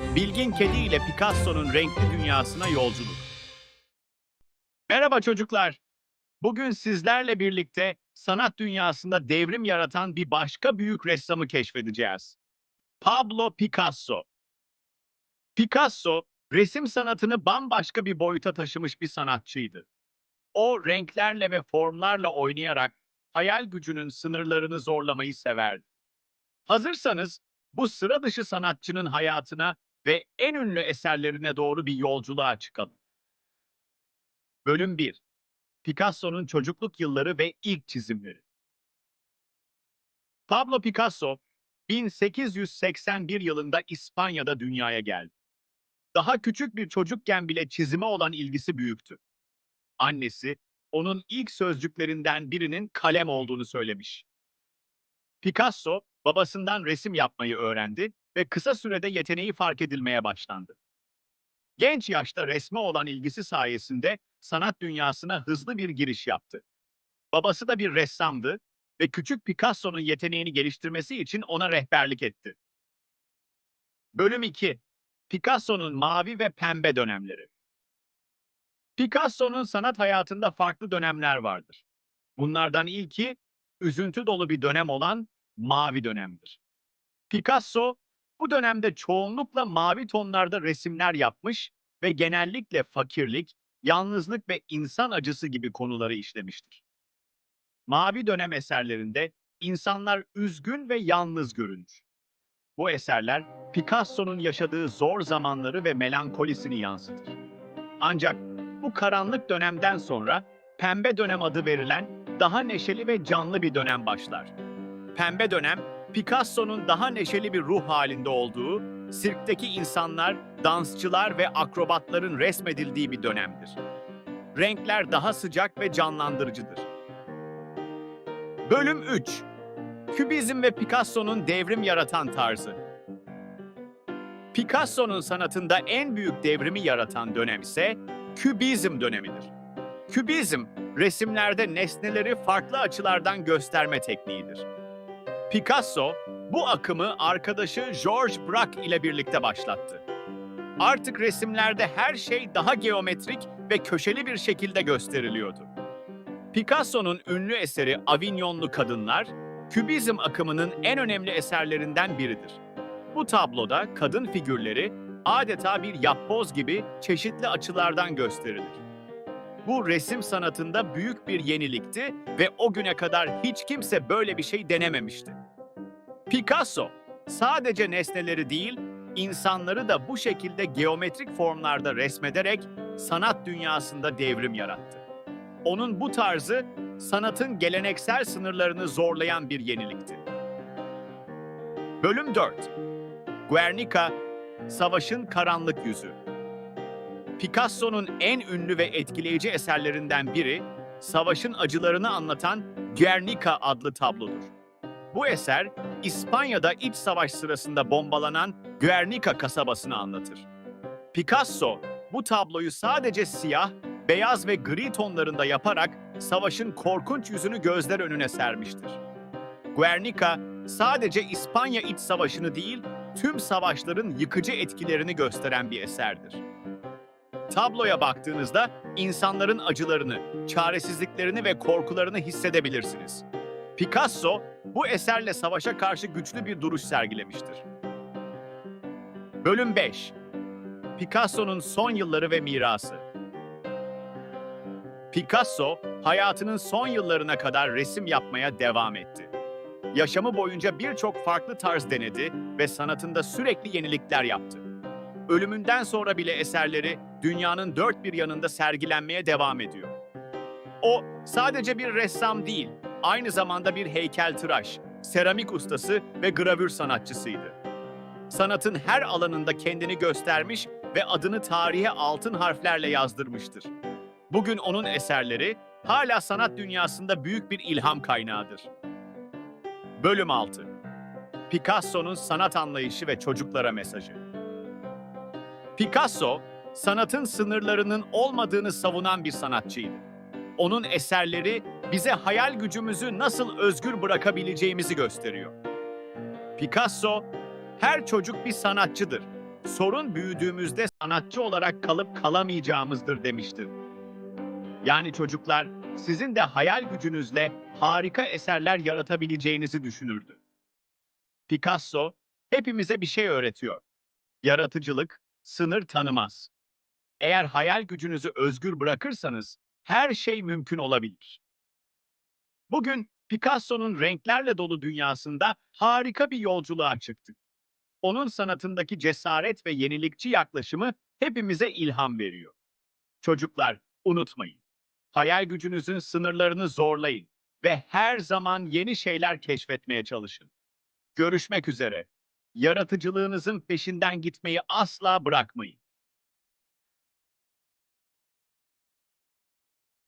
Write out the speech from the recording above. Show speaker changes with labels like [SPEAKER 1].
[SPEAKER 1] Bilgin Kedi ile Picasso'nun renkli dünyasına yolculuk. Merhaba çocuklar. Bugün sizlerle birlikte sanat dünyasında devrim yaratan bir başka büyük ressamı keşfedeceğiz. Pablo Picasso. Picasso, resim sanatını bambaşka bir boyuta taşımış bir sanatçıydı. O renklerle ve formlarla oynayarak hayal gücünün sınırlarını zorlamayı severdi. Hazırsanız bu sıra dışı sanatçının hayatına ve en ünlü eserlerine doğru bir yolculuğa çıkalım. Bölüm 1 Picasso'nun çocukluk yılları ve ilk çizimleri. Pablo Picasso, 1881 yılında İspanya'da dünyaya geldi. Daha küçük bir çocukken bile çizime olan ilgisi büyüktü. Annesi, onun ilk sözcüklerinden birinin kalem olduğunu söylemiş. Picasso, babasından resim yapmayı öğrendi ve kısa sürede yeteneği fark edilmeye başlandı. Genç yaşta resme olan ilgisi sayesinde sanat dünyasına hızlı bir giriş yaptı. Babası da bir ressamdı ve küçük Picasso'nun yeteneğini geliştirmesi için ona rehberlik etti. Bölüm 2 Picasso'nun mavi ve pembe dönemleri. Picasso'nun sanat hayatında farklı dönemler vardır. Bunlardan ilki üzüntü dolu bir dönem olan mavi dönemdir. Picasso bu dönemde çoğunlukla mavi tonlarda resimler yapmış ve genellikle fakirlik, yalnızlık ve insan acısı gibi konuları işlemiştir. Mavi dönem eserlerinde insanlar üzgün ve yalnız görünür. Bu eserler Picasso'nun yaşadığı zor zamanları ve melankolisini yansıtır. Ancak bu karanlık dönemden sonra pembe dönem adı verilen daha neşeli ve canlı bir dönem başlar. Pembe dönem, Picasso'nun daha neşeli bir ruh halinde olduğu, sirkteki insanlar, dansçılar ve akrobatların resmedildiği bir dönemdir. Renkler daha sıcak ve canlandırıcıdır. Bölüm 3 Kübizm ve Picasso'nun devrim yaratan tarzı. Picasso'nun sanatında en büyük devrimi yaratan dönem ise Kübizm dönemidir. Kübizm, resimlerde nesneleri farklı açılardan gösterme tekniğidir. Picasso, bu akımı arkadaşı Georges Braque ile birlikte başlattı. Artık resimlerde her şey daha geometrik ve köşeli bir şekilde gösteriliyordu. Picasso'nun ünlü eseri Avignonlu Kadınlar, Kübizm akımının en önemli eserlerinden biridir. Bu tabloda kadın figürleri adeta bir yapboz gibi çeşitli açılardan gösterilir. Bu resim sanatında büyük bir yenilikti ve o güne kadar hiç kimse böyle bir şey denememişti. Picasso sadece nesneleri değil, insanları da bu şekilde geometrik formlarda resmederek sanat dünyasında devrim yarattı. Onun bu tarzı sanatın geleneksel sınırlarını zorlayan bir yenilikti. Bölüm 4 Guernica, Savaşın Karanlık Yüzü Picasso'nun en ünlü ve etkileyici eserlerinden biri, savaşın acılarını anlatan Guernica adlı tablodur. Bu eser, İspanya'da iç savaş sırasında bombalanan Guernica kasabasını anlatır. Picasso, bu tabloyu sadece siyah, beyaz ve gri tonlarında yaparak savaşın korkunç yüzünü gözler önüne sermiştir. Guernica, sadece İspanya iç savaşını değil, tüm savaşların yıkıcı etkilerini gösteren bir eserdir. Tabloya baktığınızda insanların acılarını, çaresizliklerini ve korkularını hissedebilirsiniz. Picasso bu eserle savaşa karşı güçlü bir duruş sergilemiştir. Bölüm 5 Picasso'nun son yılları ve mirası Picasso, hayatının son yıllarına kadar resim yapmaya devam etti. Yaşamı boyunca birçok farklı tarz denedi ve sanatında sürekli yenilikler yaptı. Ölümünden sonra bile eserleri dünyanın dört bir yanında sergilenmeye devam ediyor. O sadece bir ressam değil, aynı zamanda bir heykeltıraş, seramik ustası ve gravür sanatçısıydı. Sanatın her alanında kendini göstermiş ve adını tarihe altın harflerle yazdırmıştır. Bugün onun eserleri hala sanat dünyasında büyük bir ilham kaynağıdır. Bölüm 6 Picasso'nun sanat anlayışı ve çocuklara mesajı. Picasso, sanatın sınırlarının olmadığını savunan bir sanatçıydı. Onun eserleri bize hayal gücümüzü nasıl özgür bırakabileceğimizi gösteriyor. Picasso, her çocuk bir sanatçıdır sorun büyüdüğümüzde sanatçı olarak kalıp kalamayacağımızdır demiştir. Yani çocuklar sizin de hayal gücünüzle harika eserler yaratabileceğinizi düşünürdü. Picasso hepimize bir şey öğretiyor. Yaratıcılık sınır tanımaz. Eğer hayal gücünüzü özgür bırakırsanız her şey mümkün olabilir. Bugün Picasso'nun renklerle dolu dünyasında harika bir yolculuğa çıktık. Onun sanatındaki cesaret ve yenilikçi yaklaşımı hepimize ilham veriyor. Çocuklar, unutmayın. Hayal gücünüzün sınırlarını zorlayın ve her zaman yeni şeyler keşfetmeye çalışın. Görüşmek üzere. Yaratıcılığınızın peşinden gitmeyi asla bırakmayın.